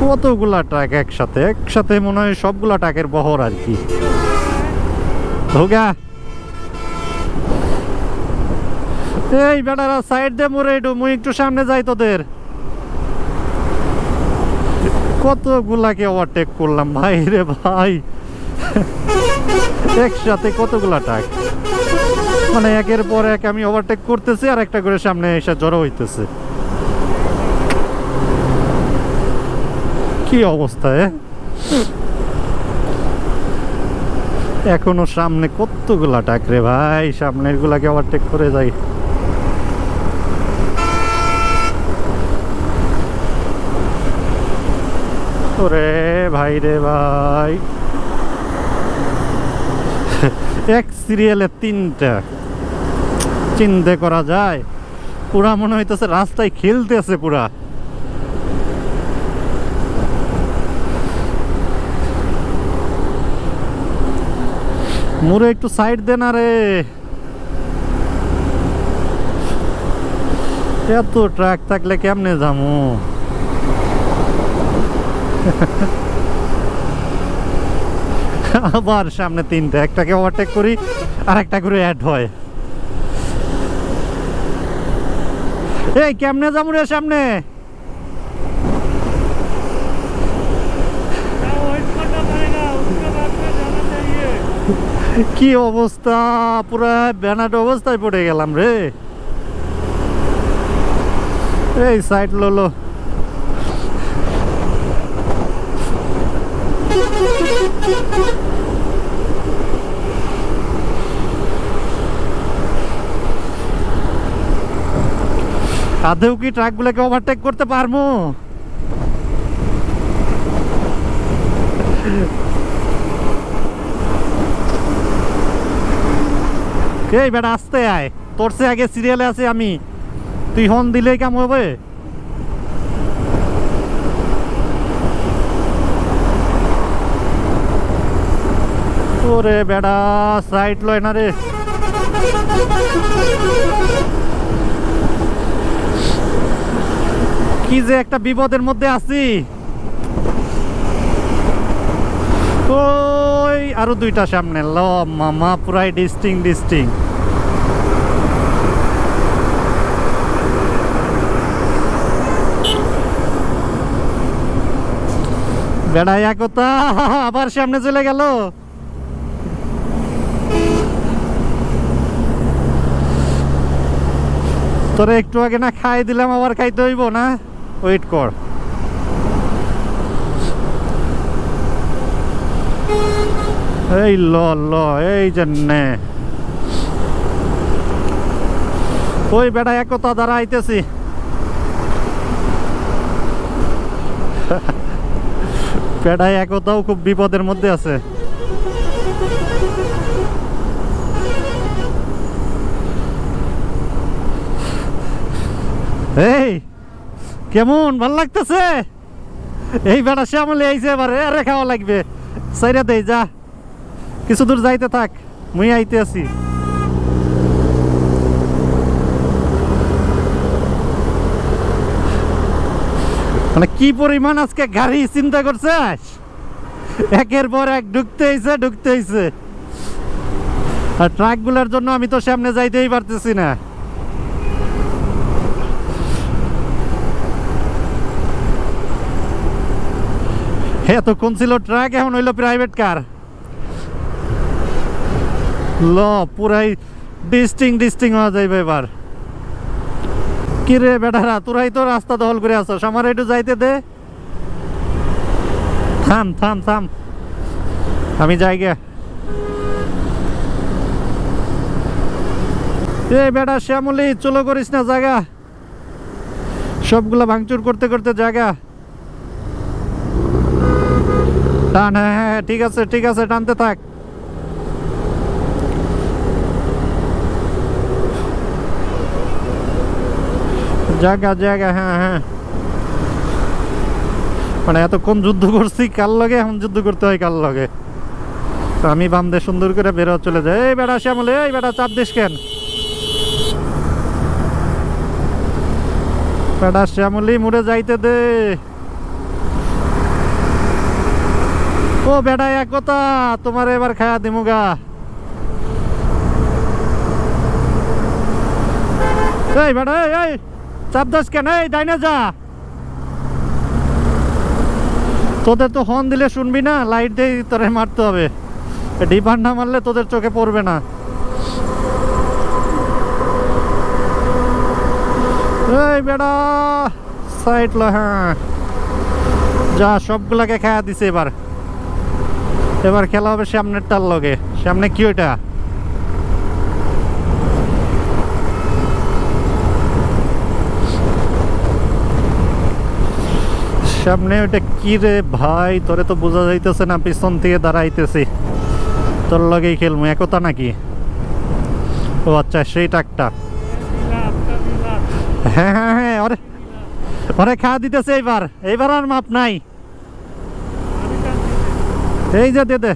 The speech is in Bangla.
কতগুলা ট্রাক একসাথে? একসাথে মনে হয় সবগুলা ট্রাকের বহর আর কি। এই বেটারা সাইড দে মোরে একটু মুই একটু সামনে যাই তোদের। কতগুলাকে ওভারটেক করলাম, ভাই রে ভাই। একসাথে কতগুলা ট্রাক? মানে একের পর এক আমি ওভারটেক করতেছি আর একটা করে সামনে এসে জড়ো হইতেছে। কি অবস্থা, এ? এখনও সামনে কতগুলা টাক রে ভাই? সামনের গুলাকে ওভারটেক করে যাই। ওরে ভাই রে ভাই। এক সিরিয়ালে তিনটা। চিন্তা করা যায়। পুরা মনে হইতেছে রাস্তায় খেলতেছে পুরা। মুরে একটু সাইড দে না রে। এত ট্রাক থাকলে কেমনে যামু? আবার সামনে তিনটা, একটাকে ওভারটেক করি আর একটা করে অ্যাড হয়। এই, কেমনে যাব রে সামনে? কি অবস্থা? পুরা ব্যানাট অবস্থায় পড়ে গেলাম রে। এই সাইড ললো আদেও কি ট্রাকগুলোকে ওভারটেক করতে পারব? এই বেটা, আসতে আয়। তোর সে আগে সিরিয়ালে আছে আমি। তুই হন দিলেই কাম হবে? ওরে বেটা সাইড লয় না রে। কি যে একটা বিপদের মধ্যে আছি। ওই আরও দুইটা সামনে। ল মামা পুরাই ডিস্টিং ডিস্টিং বেড়াই একতা আবার সামনে চলে গেল। তোরে একটু আগে না খাই দিলাম, আবার খাইতে হইব না? ওয়েট কর। এই ল ল, এই জন্যে। ওই বেটা একতা দ্বারা আইতেছি বেড়ায় একতাও খুব বিপদের মধ্যে আছে। এই, কেমন, ভালো লাগতেছে? এই বেড়া শ্যামলে আইছে এবারে, আরে খাওয়া লাগবে। সাইরা দেই, যা। কিছু দূর যাইতে থাক, মুই আইতে আছি। মানে কি পরিমাণ আজকে গাড়ি চিন্তা করছে একের পর এক ঢুকতে হইছে ঢুকতে হইছে। আর ট্রাকগুলোর জন্য আমি তো সামনে যাইতেই পারতেছি না। এতক্ষণ ছিল ট্রাক, এখন হইল প্রাইভেট কার ল পুরাই ডিস্টিং ডিস্টিং হওয়া যাইবে এবার। কি রে বেটারা তোরাই তো রাস্তা দখল করে আসছ আমার একটু যাইতে দে। থাম থাম থাম। আমি যাই গে। এ বেটা শ্যামলি চলো করিস না জায়গা সবগুলা ভাঙচুর করতে করতে জায়গা টান হ্যাঁ হ্যাঁ হ্যাঁ, ঠিক আছে ঠিক আছে টানতে থাক। জায়গা জায়গা হ্যাঁ হ্যাঁ। মানে এতক্ষণ যুদ্ধ করছি, কার লগে? এখন যুদ্ধ করতে হয় কার লগে? তো আমি বাম দিয়ে সুন্দর করে বেরো চলে যাই। এই বেড়া শ্যামলে, এই বেড়া চাপ দিস কেন? বেড়া শ্যামলি, মুড়ে যাইতে দে। ও বেটা এক কথা, তোমার এবার খায়া দিমুগা এই বেটা এই। চাপ দাস কেন? এই, ডাইনা যা। তোদের তো হর্ন দিলে শুনবি না, লাইট দিয়ে তোরে মারতে হবে। ডিপার না মারলে তোদের চোখে পড়বে না। এই বেড়া সাইড হ্যাঁ। যা, সবগুলাকে খায়া দিছে এবার। এবার খেলা হবে সামনের টার লগে। সামনে কি ওইটা? সামনে ওইটা কি রে ভাই? তোরে তো বোঝা যাইতেছে না, পিছন থেকে দাঁড়াইতেছি। তোর লগেই খেলব একতা নাকি? ও আচ্ছা সেই টাকটা। হ্যাঁ হ্যাঁ হ্যাঁ ওরে ওরে খাওয়া দিতেছে এইবার। এইবার আর মাপ নাই। এই যে, দে দে।